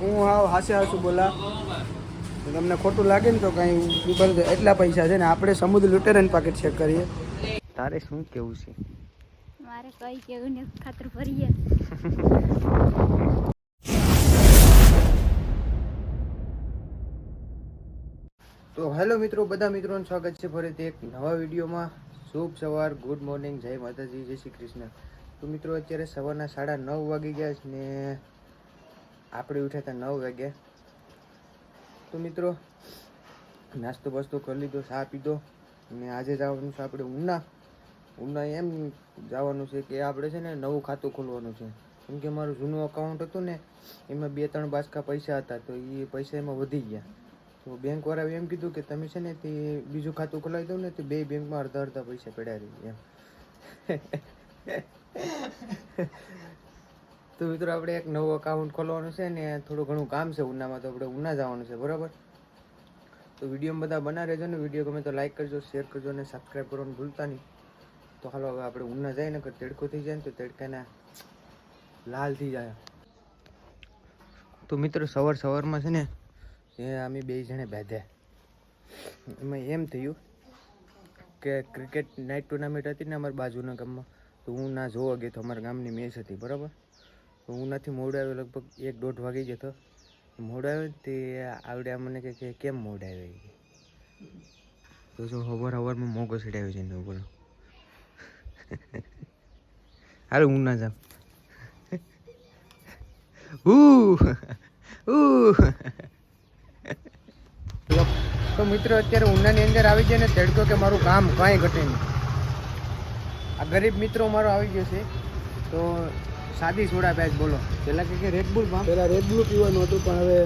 હું હાવ હાસે હાસું બોલા. તમને ખોટું લાગે ને તો કાંઈ ઉભર એટલા પૈસા છે ને આપણે સમુદ્ર લુટેરન પાકેટ ચેક કરીએ. તારે શું કેવું છે? મારે કઈ કેવું ને ખાતર ભરીએ. તો હેલો મિત્રો બધા મિત્રોનું સ્વાગત છે ફરીથી એક નવા વિડીયોમાં. શુભ સવાર ગુડ મોર્નિંગ જય માતાજી જય શ્રી કૃષ્ણ. તો મિત્રો અત્યારે સવારના સાડા નવ વાગી ગયા છે ને આપણે ઉઠ્યા હતા નવ વાગે તો મિત્રો, નાસ્તો બાસ્તો કરી લીધો, ચા પીધો. અને આજે જવાનું છે આપણે ઉના. ઉના એમ જવાનું છે કે આપણે છે ને નવું ખાતું ખોલવાનું છે. કેમ કે મારું જૂનું અકાઉન્ટ હતું ને, એમાં બે ત્રણ બાસકા પૈસા હતા, તો એ પૈસા એમાં વધી ગયા. તો બેંકવાળાએ એમ કીધું કે તમે છે ને તે બીજું ખાતું ખોલાવી દો ને, તો બે બેંકમાં અડધા અડધા પૈસા પડ્યા રહી એમ. તો મિત્રો આપણે એક નવું અકાઉન્ટ ખોલવાનું છે ને થોડું ઘણું કામ છે ઉનામાં તો આપણે ઉના જવાનું છે, બરાબર? તો વીડિયો બધા બના રહેજો ને, વીડિયો ગમે તો લાઈક કરજો શેર કરજો અને સબસ્ક્રાઈબ કરવાનું ભૂલતા નહીં. તો હાલો હવે આપણે ઉના જઈએ ને તેડકો થઈ જાય ને તો તેડકાના લાલ થઈ જાય. તો મિત્રો સવાર સવારમાં છે ને, એ અમે બે જણે બાંધ્યા એમાં એમ થયું કે ક્રિકેટ નાઇટ ટુર્નામેન્ટ હતી ને અમારા બાજુના ગામમાં, તો હું ના જોવા ગયો તો અમારા ગામની મેચ હતી, બરાબર? તો હું નથી મોડો લગભગ એક દોઢ વાગી ગયો હતો. મોડો આવ્યો તે આવડે મને કે કેમ મોડો આવ્યો તો જો હવાર હવારમાં મોગો ચડાવ્યો છે એનો બોલો હારું હું ના જાઉં. તો મિત્રો અત્યારે ઉનાની અંદર આવી જાય ને તડકો કે મારું કામ કાંઈ ઘટે નહીં. આ ગરીબ મિત્રો મારો આવી ગયો છે. તો સાદી સોડા પેચ બોલો. પેલા કે રેડબુલમાં? પેલા રેડ બ્લુ પીવાનું હતું પણ હવે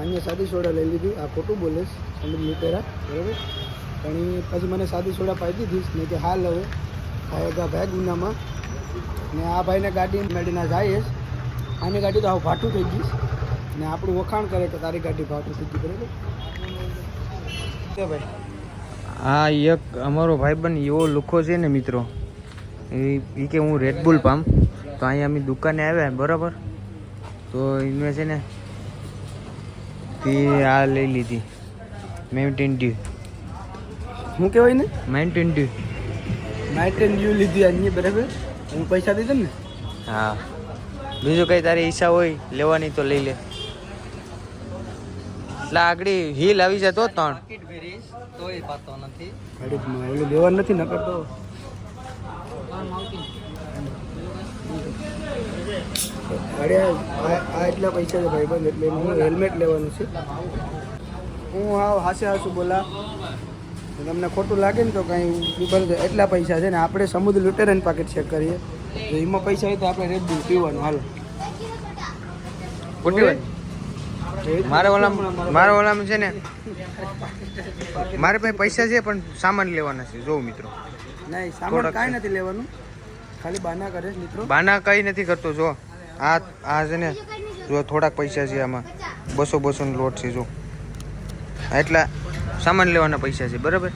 અહીંયા સાદી સોડા લઈ લીધી. આ ખોટું બોલે સમજ સમજ લીધેરા બરાબર? પણ એ પછી મને સાદી સોડા પાઈ દીધી ને કે હાલ હવે. ભાઈ ભાઈ ગુનામાં. ને આ ભાઈને ગાડી મેળીના જાય આની ગાડી તો આવું ભાટું થઈ ગઈશ ને આપણું વખાણ કરે કે તારી ગાડી ભાટું થઈ ગઈ બરાબર? કે ભાઈ? આ એક અમારો ભાઈબંધ એવો લુખો છે ને મિત્રો. એ કે હું રેડબુલ પામ. તો અહીંયા અમે દુકાને આવ્યા બરાબર? તો એમને છે ને તે આ લઈ લીધી. મેન્ટેન ડ્યુ શું કહેવાય ને મેન્ટેન ડ્યુ મેન્ટેન ડ્યુ લીધી અહીંયા બરાબર? હું પૈસા દીધા ને? હા. બીજું કંઈ તારી ઈચ્છા હોય લેવાની તો લઈ લે. એટલે આગળ હિલ આવી જાય તો ત્રણ ગાડીમાં ઓલું લેવાનું નથી નકર તો ગાડી આ એટલા પૈસા છે ભાઈબંધ એટલે હું હેલ્મેટ લેવાનું છે. હું આવ હાસે હાસું બોલા. તમને ખોટું લાગે ને તો કાંઈ ઉભર એટલા પૈસા છે ને આપણે સમુદ્ર લુટેરન પાકેટ ચેક કરીએ. તો એમાં પૈસા હોય તો આપણે રેડ બુલ પીવાનું હાલો. મારે ઓલામાં મારે ઓલામાં છે ને મારે પાસે પૈસા છે પણ સામાન લેવાના છે. જોઉં મિત્રો. નહીં સામાન કાંઈ નથી લેવાનું. ખાલી બાના કરે છે મિત્રો. બાના કઈ નથી કરતો જો. આ આ છે ને જો થોડાક પૈસા છે આમાં. બસો બસોનો લોટ છે જો. એટલા સામાન લેવાના પૈસા છે બરાબર?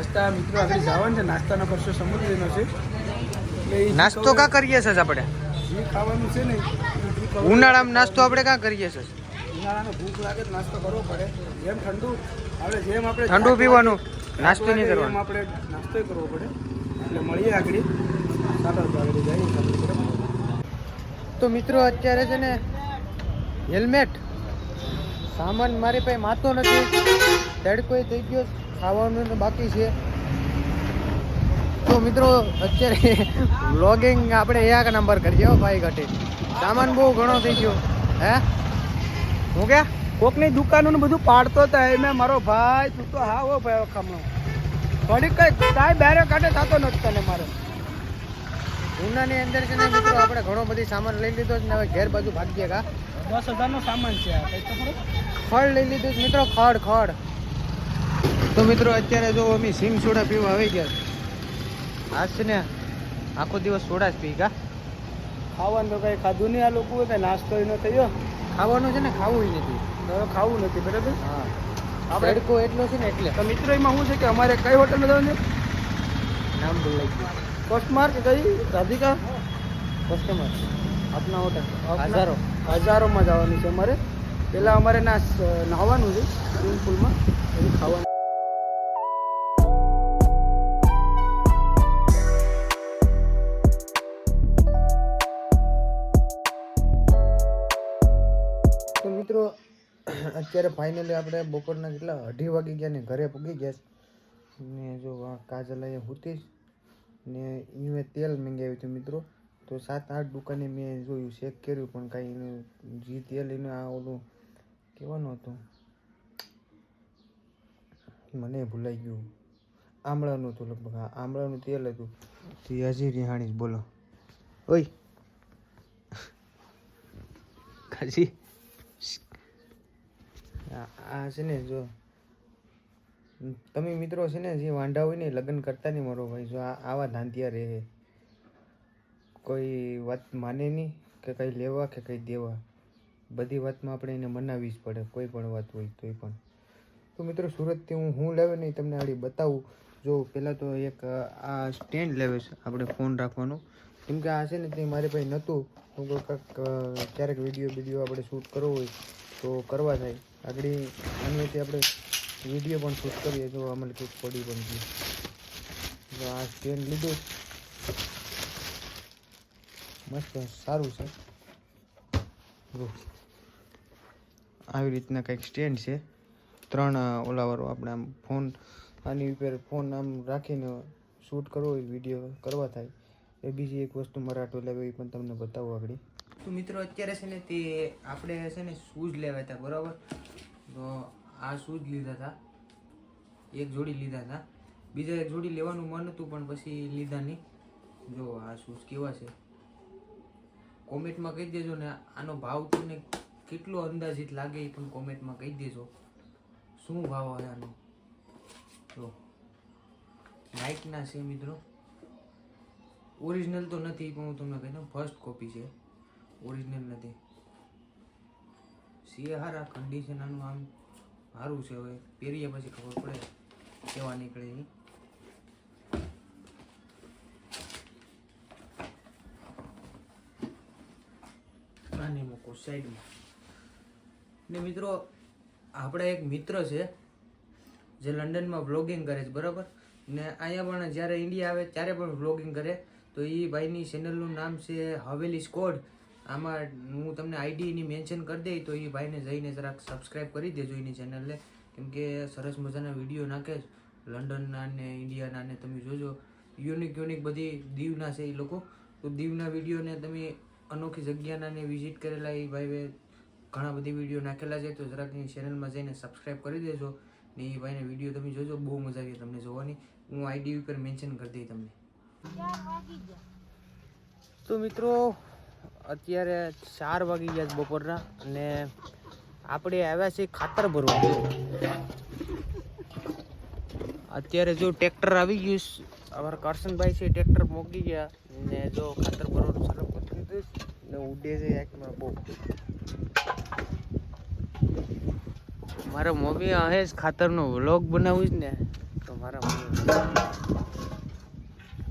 હસતા મિત્રો આગળ જવાનું છે નાસ્તાનો ખર્ચો સમુદ્રીનો છે. એટલે નાસ્તો કા કરીએ છે આપણે? જે ખાવાનું છે ને ઉનાળામાં નાસ્તો આપણે કા કરીએ છે? ઉનાળામાં ભૂખ લાગે તો નાસ્તો કરવો પડે. જેમ ઠંડુ આપણે જેમ આપણે ઠંડુ પીવાનું નાસ્તો નહીં કરવાનો. આપણે નાસ્તો કરવો પડે. એટલે મળીએ આગળ. તો મિત્રો, અત્યારે છે ને હેલ્મેટ. સામાન મારી પાસે માતો નથી. તડકો થઈ ગયો. ખાવાનું બાકી છે. તો મિત્રો, અત્યારે વ્લોગિંગ આપણે એક નંબર કરીએ હો, ભાઈ ઘટે. સામાન બહુ ઘણો થઈ ગયો. હે? હું ક્યાં કોકની દુકાનો બધું પાડતો હતા એ મેં મારો ભાઈ, તું તો હા હો ભાઈ ખમણો થોડીક કઈ કાંઈ બેરે કાઢે, થતો નથી તને મારો. ઉનાની અંદર છે ને મિત્રો આપણે ઘણો બધી સામાન લઈ લીધો છે ને હવે ઘેર બાજુ ભાગીએ કા. દસ હજારનો સામાન છે ખડ લઈ લીધું છે મિત્રો ખડ ખડ તો મિત્રો અત્યારે જો અમે સિંગ સોડા પીવા આવી ગયા. આજ છે ને આખો દિવસ સોડા જ પી કા. ખાવાનું તો કઈ ખાધું નહીં આ લોકો કે નાસ્તો ન થયો. ખાવાનું છે ને ખાવું નથી. ખાવું નથી બરાબર? હા. આપણે એટલો છે ને એટલે. તો મિત્રો એમાં શું છે કે અમારે કઈ હોટલમાં જવાનું છે? નામ બોલાઈ ગયું. પોસ્ટમાર્ક કઈ? રાધિકા? કસ્ટમર આપના હોટલ હજારો. હજારોમાં જવાનું છે અમારે. પહેલાં અમારે ના નાહવાનું છે સ્વિમિંગ પુલમાં પછી ખાવાનું. તો મિત્રો અત્યારે ફાઇનલી આપણે બપોરના કેટલા? અઢી વાગી ગયા ને ઘરે પૂગી ગયા ને જો કાજલ અહીંયા હુતી છે. ને એ તેલ મંગાવ્યું હતું મિત્રો. તો સાત આઠ દુકાને મેં જોયું, ચેક કર્યું, પણ કાંઈ એનું જે તેલ એનું આ ઓલું કહેવાનું હતું. મને ભૂલાઈ ગયું. આમળાનું હતું લગભગ, હા, આમળાનું તેલ હતું. તો એ હજી રિહાણી બોલો. ઓય! કાજી આ છે ને, જો તમે મિત્રો છે ને જે વાંઢા હોય ને લગ્ન કરતા નહીં મારો ભાઈ. જો આવા ધાંધિયા રહે. કોઈ વાત માને નહીં કે કંઈ લેવા કે કંઈ દેવા. બધી વાતમાં આપણે એને મનાવવી જ પડે, કોઈ પણ વાત હોય તોય પણ. તો મિત્રો સુરતથી હું હું લેવે નહીં, તમને આડી બતાવું. જો પહેલાં તો એક, આ સ્ટેન્ડ લેવે છે, આપણે ફોન રાખવાનો. કેમ કે આ છે ને તે મારી પાસે નહોતું. હું કોઈ કંઈક ક્યારેક વીડિયો વીડિયો આપણે શૂટ કરવો હોય તો કરવા થાય આગળ આની આપણે વીડિયો પણ શૂટ કરીએ તો અમને કંઈક પડી પણ ગયું. આ સ્ટેન્ડ લીધું. મસ્ત સારું છે. આવી રીતના કંઈક સ્ટેન્ડ છે. ત્રણ ઓલાવાળો આપણે આમ ફોન આની ઉપર ફોન આમ રાખીને શૂટ કરવો હોય, વીડિયો કરવા થાય, એ બીજી એક વસ્તુ મરાઠો લેવી પણ તમને બતાવું આગળ. તો મિત્રો, અત્યારે છે ને તે આપણે છે ને શૂઝ લેવા હતા, બરાબર? તો આ શૂઝ લીધા હતા? એક જોડી લીધા હતા. બીજા એક જોડી લેવાનું મન હતું, પણ પછી લીધા નહીં. જો આ શૂઝ કેવા છે. કોમેન્ટમાં કહી દેજો ને, આનો ભાવ તમને કેટલો અંદાજિત લાગે એ પણ કોમેન્ટમાં કહી દેજો. શું ભાવ હોય આનો? જો. નાઇકના છે મિત્રો. ઓરિજિનલ તો નથી, પણ હું તમને કહી દઉં ફર્સ્ટ કોપી છે. ઓરિજિનલ નથી. સિયારા કન્ડિશન આનું આમ સારું છે હવે. પહેરીએ પછી ખબર પડે કેવા નીકળે એ આને મૂકો સાઈડમાં. ને મિત્રો આપણા એક મિત્ર છે, જે લંડનમાં વ્લોગિંગ કરે છે, બરાબર? ને અહીંયા પણ જ્યારે ઇન્ડિયા આવે, ત્યારે પણ વ્લોગિંગ કરે. તો એ ભાઈની ચેનલનું નામ છે હવેલી સ્કોડ આમાં હું તમને આઈડીની મેન્શન કરી દઈ તો એ ભાઈને જઈને જરાક સબસ્ક્રાઈબ કરી દેજો એની ચેનલને કેમ કે સરસ મજાના વીડિયો નાખે છે. લંડનના ને ઇન્ડિયાના ને તમે જોજો. યુનિક યુનિક બધી દીવના છે એ લોકો. તો દીવના વિડીયોને તમે અનોખી જગ્યાના ને વિઝિટ કરેલા એ ભાઈએ ઘણા બધી વીડિયો નાખેલા છે. તો જરાક એની ચેનલમાં જઈને સબસ્ક્રાઈબ કરી દેજો ને એ ભાઈને વીડિયો તમે જોજો. બહુ મજા આવી તમને જોવાની. હું આઈડી ઉપર મેન્શન કરી દઈ તમને. તો મિત્રો અત્યારે ચાર વાગી ગયા છે બપોરના અને આપણે આવ્યા છીએ ખાતર ભરવા. અત્યારે જો ટ્રેક્ટર આવી ગયું. અમારા કરશનભાઈ છે ટ્રેક્ટર મોકલી ગયા ને જો ખાતર ભરવાનું ચાલુ કરી દીધું ને ઉડે છે એકમાં બહુ. મારા મમ્મી હે જ ખાતરનો વ્લોગ બનાવું છે ને, તો મારા મમ્મી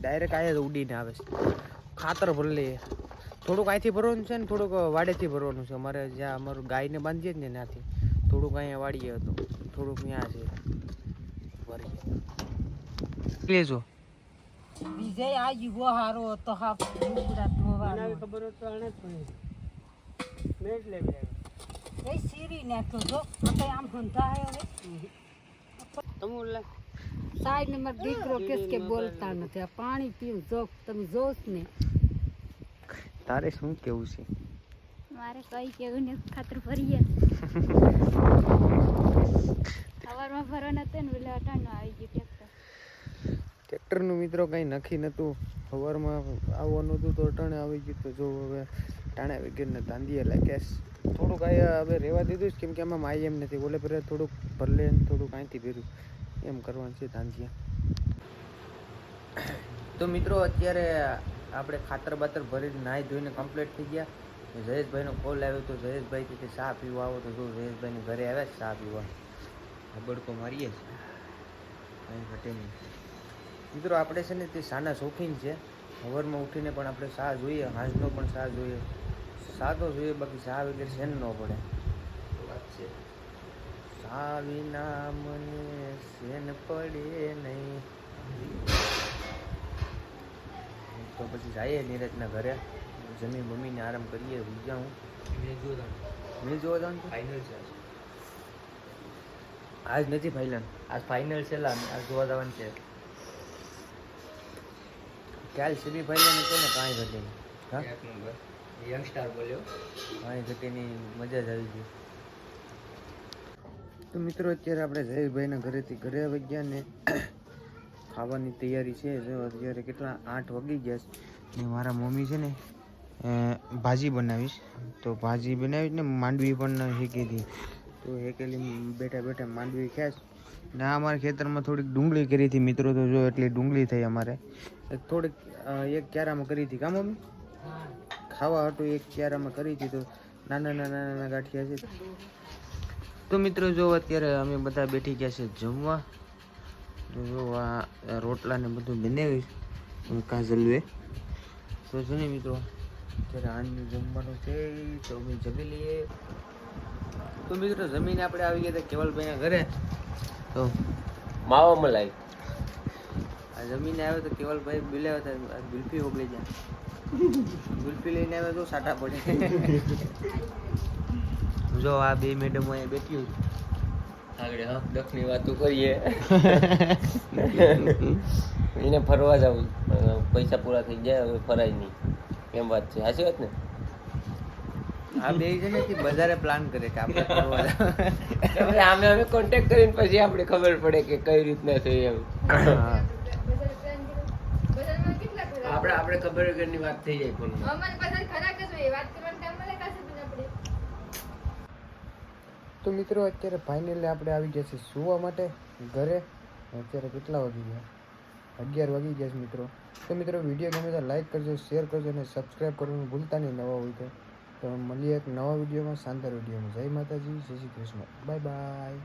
ડાયરેક્ટ આયા જ ઉડીને આવે છે. ખાતર ભરી લઈએ. થોડુંક અહીંથી ભરવાનું છે ને થોડુંક વાડેથી ભરવાનું છે. અમારે જ્યાં અમારું ગાયને બાંધીએ જ ને ત્યાંથી. થોડુંક અહીંયા વાડીએ હતું. થોડુંક ત્યાં છે. ભરીએ લેજો. બીજે આ ઊભો હારો હતો હા ધોવાનો. ખબર હતો તો આને જ મેટ લે એ સીરી નાખ્યો જો આપણે આમ હંધાયો રે તમે સાઈડ નંબર દીકરો કેસ કે બોલતા નથી. આ પાણી પીવું જો તમે જોશ ને તારે શું કેવું છે? મારે કઈ કેવું ને ખાતર ભરીએ. સવારમાં ભરવાના હતા ને એટલે અટાણું આવી ગયું ટ્રેક્ટર. ટ્રેક્ટરનું મિત્રો કંઈ નક્કી નહોતું સવારમાં આવવાનું હતું તો અટાણે આવી ગયું તો જો હવે ટાણે વગેરે દાંડીએ લાગ્યા. થોડુંક આ હવે રહેવા દીધું છે કેમ કે આમાં માય એમ નથી. ઓલે પહેલાં થોડુંક ભરલે થોડુંક અહીંથી ભર્યું એમ કરવાનું છે દાંડિયા. તો મિત્રો અત્યારે આપણે ખાતર બાતર ભરીને નાહી ધોઈને કમ્પ્લીટ થઈ ગયા. જયેશભાઈનો કોલ આવ્યો તો જયેશભાઈ કે ચા પીવા આવો તો જો જયેશભાઈને ઘરે આવ્યા છે ચા પીવા. હબડકો મારીએ છીએ. કંઈ ઘટે નહીં. મિત્રો આપણે છે ને તે સાના શોખીન છે. સવારમાં ઉઠીને પણ આપણે શા જોઈએ હાંજનો પણ શા જોઈએ. સાદો તો જોઈએ બાકી શા વગેરે શેન ન પડે. સાવીના મને સેન પડે નહીં. તો પછી જઈએ નીરજના ઘરે. જમી મમ્મીને આરામ કરીએ બીજા હું. મેં જોવા જાઉં? ફાઇનલ છે આજ. નથી ફાઇનલ આજ ફાઇનલ છે લા આજ જોવા જવાનું છે. કાલ સેમી ફાઇનલ હતો ને કાંઈ ઘટે હા? એક નંબર. યંગસ્ટાર બોલ્યો. કાંઈ ઘટેની મજા જ આવી ગઈ. તો મિત્રો અત્યારે આપણે જયેશભાઈના ઘરેથી ઘરે આવી ગયા ને ખાવાની તૈયારી છે. જો અત્યારે કેટલા આઠ વાગી ગયા છે. ને મારા મમ્મી છે ને ભાજી બનાવીશ. તો ભાજી બનાવીશ ને માંડવી પણ શીખી હતી. તો હેકેલી બેઠા બેઠા માંડવી ખાશ ને અમારા ખેતરમાં થોડીક ડુંગળી કરી હતી મિત્રો, તો જો એટલી ડુંગળી થઈ અમારે. થોડીક એક ક્યારામાં કરી હતી કા મમ્મી? ખાવા હતું એક ક્યારામાં કરી હતી, તો નાના નાના નાના ગાંઠિયા છે. તો મિત્રો, જો અત્યારે અમે બધા બેઠી ગયા છે જમવા. તો જો આ રોટલા ને બધું બનાવીશ કાજલવે તો છે ને મિત્રો અત્યારે આનું જમવાનું છે તો અમે જમી લઈએ. તો મિત્રો જમીને આપણે આવી ગયા હતા કેવલભાઈના ઘરે. તો માવા મલાઈ. આ જમીને આવ્યો તો કેવલભાઈ બોલ્યા હતા. આ ગુલ્ફી ઓગળી જાય ગુલ્ફી લઈને આવ્યો તો સાટા પડે. જો આ બે મેડમ અહીંયા બેઠી આગળ હક દખની વાતો કરીએ. એને ફરવા જવું પૈસા પૂરા થઈ જાય હવે ફરાય નહીં. એમ વાત છે? સાચી વાત ને? આ બે છે ને તે બધારે પ્લાન કરે કે આપણે ફરવા જાવ. આમે અમે કોન્ટેક્ટ કરીને પછી આપણે ખબર પડે કે કઈ રીતના છે એમ. હા. બજારમાં કેટલા ખરા આપણે આપણે ખબર વગરની વાત થઈ જાય ફોનમાં. અમારી પાસે ખરાક જ હોય વાત કરવાનો ટાઈમ મળે કાશે પણ આપણે તો મિત્રો, અત્યારે ફાઇનલી આપણે આવી ગયા છે સુવા માટે, ઘરે. અત્યારે કેટલા વાગી ગયા? અગિયાર વાગી ગયા છે મિત્રો. તો મિત્રો વીડિયો ગમે તો લાઈક કરજો શેર કરજો અને સબસ્ક્રાઈબ કરવાનું ભૂલતા નહીં, નવા હોય તો. તો મળીએ એક નવા વિડીયોમાં શાનદાર વિડીયોમાં જય માતાજી, જય શ્રી કૃષ્ણ. Bye bye